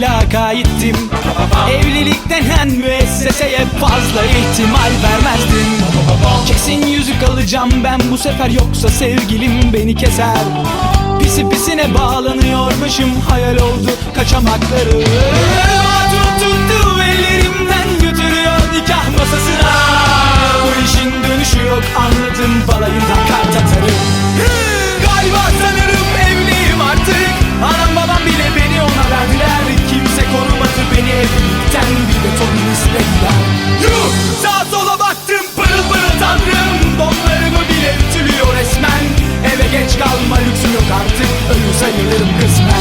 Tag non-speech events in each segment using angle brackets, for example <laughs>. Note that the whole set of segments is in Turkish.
lakayttim. Evlilik denen müesseseye fazla ihtimal vermezdim. Kesin yüzük alacağım ben bu sefer yoksa sevgilim beni keser. Pisi pisine bağlanıyormuşum hayal oldu kaçamakları. Tut tuttu ellerimden götürüyor nikah masasına cause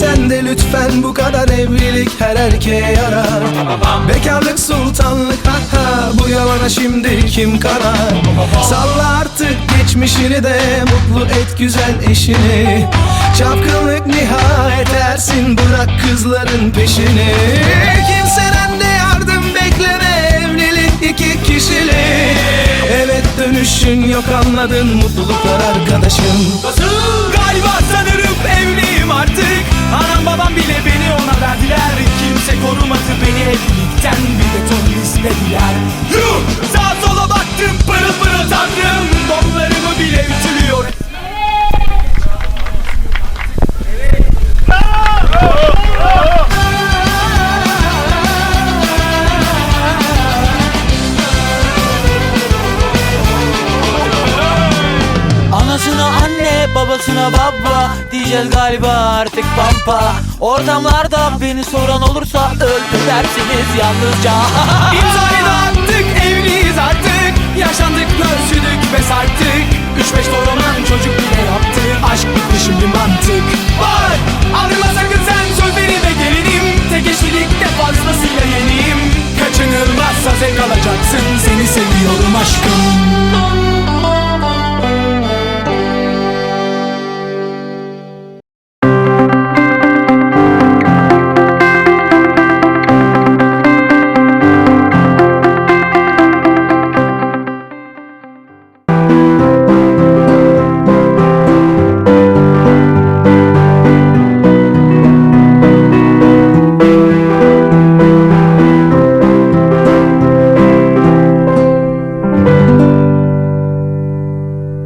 sen de lütfen bu kadar evlilik her erkeğe yarar. Bekarlık sultanlık ha ha bu yalana şimdi kim karar? Salla artık geçmişini de mutlu et güzel eşini. Çapkınlık nihayet ersin bırak kızların peşini. Kimseden de yardım bekleme evlilik iki kişilik Evet dönüşün yok anladın mutluluklar arkadaşım Galiba sanırım evliyim Yuh! Sola baktım pırıl pırıl tanrım Donlarımı bile ütülüyor. Anasına anne, babasına baba Diyeceğiz galiba artık pampa. Ortamlarda beni soran olursa Öldü dersiniz yalnızca <laughs>